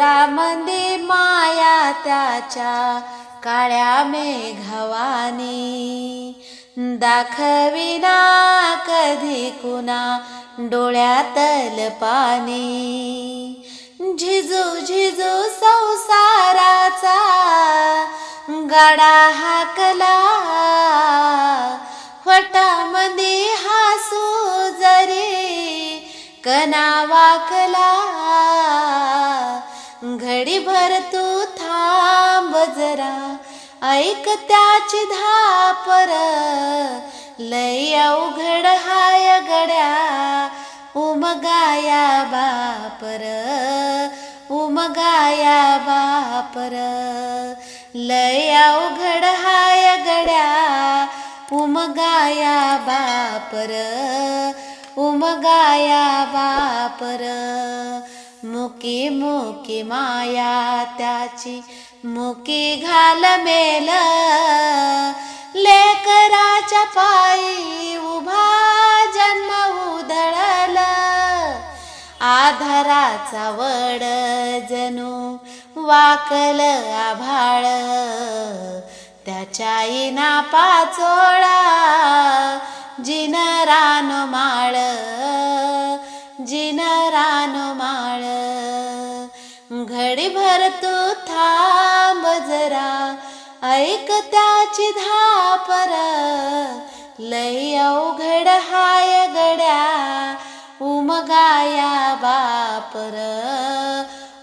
पुरामध्ये माया त्याच्या काळ्या मेघवानी. दाखविना कधी कुणा डोळ्यातल पाणी झिजू झिजू संसाराचा गाडा हाकला. फटामध्ये हासू जरी कना वाकला. घडीभर तू थांब जरा. ऐक त्याची धापर. लय अवघड हाय गड्या. उमगाया बापर. उमगाया बापर. लय अवघड हाय गड्या. उमगाया बापर. उमगाया बापर. मुकी मुकी माया त्याची मुकी घाल मेल. लेकराच्या पायी उभा जन्म उधळल. आधाराचा वड जणू वाकल आभाळ. त्याच्या इना पाचोळा जिन रान माळ. घडीभर तू थांब जरा ऐक त्याची धापर. लय अवघड हाय गड्या उमगाया बापर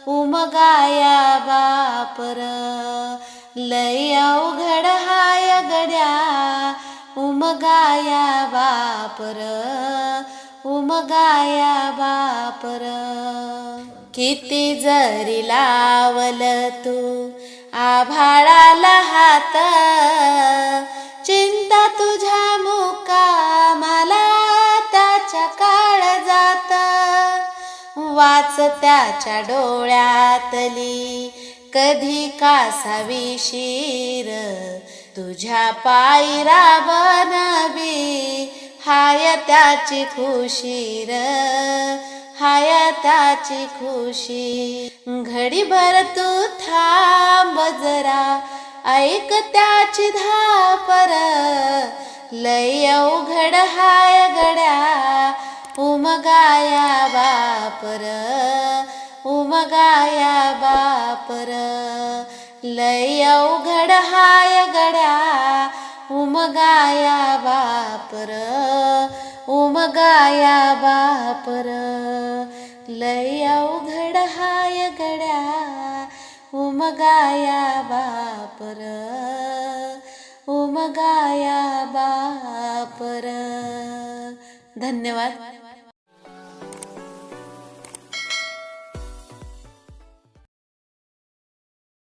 उमगाया बापर. लय अवघड हाय गड्या उमगाया बापर उमगाया बापर. किती जरी लावल तू आभाळाला हात. चिंता तुझ्या मुकामाला त्याच्या काळ जात. वाच त्याच्या डोळ्यातली कधी कासावी शिर. तुझ्या पायरा बनवी हाय त्याची खुशीर. हयाताची खुशी. घडीभर तू थांब जरा. ऐक त्याची धापर. लय अवघड हाय गड्या. उमगाया बापर. उमगाया बापर. लय अवघड हाय गड्या. उमगाया बापर. उमगाया बापर. लय अवघड हाय गड्या उमगाया बापर. उमगाया बापर. धन्यवाद.